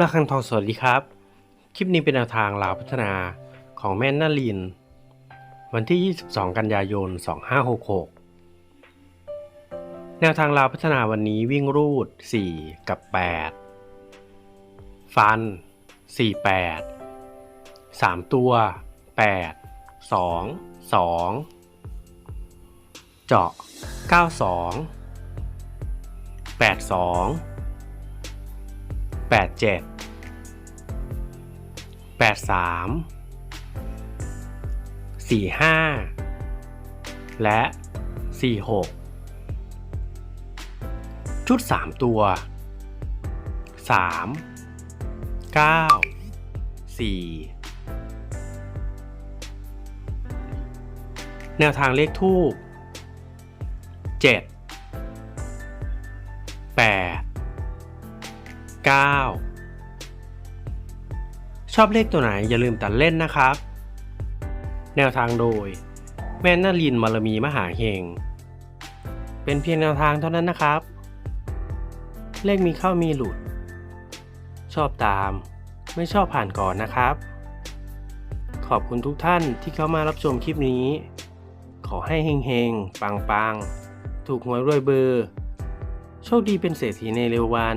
ระคังทองสวัสดีครับ คลิปนี้เป็นแนวทางลาวพัฒนาของแม่นาลิน วันที่ 22 กันยายน 2566 แนวทางลาวพัฒนาวันนี้วิ่งรูด 4 กับ 8 ฟัน 48 3 ตัว 8 2 2 เจาะ 92 82 แปดเจ็ดแปดสามสี่ห้าและสี่หกชุดสามตัวสามเก้าสี่แนวทางเลขทูปเจ็ดแปด 9 ชอบเลขตัวไหนอย่าลืมตัดเล่นนะครับ แนวทางโดย แม่นาลินมารมีมหาเฮง เป็นเพียงแนวทางเท่านั้นนะครับ เลขมีเข้ามีหลุด ชอบตาม ไม่ชอบผ่านก่อนนะครับ ขอบคุณทุกท่านที่เข้ามารับชมคลิปนี้ ขอให้เฮงๆ ปังๆ ถูกหวยรวยเบอร์ โชคดีเป็นเศรษฐีในเร็ววัน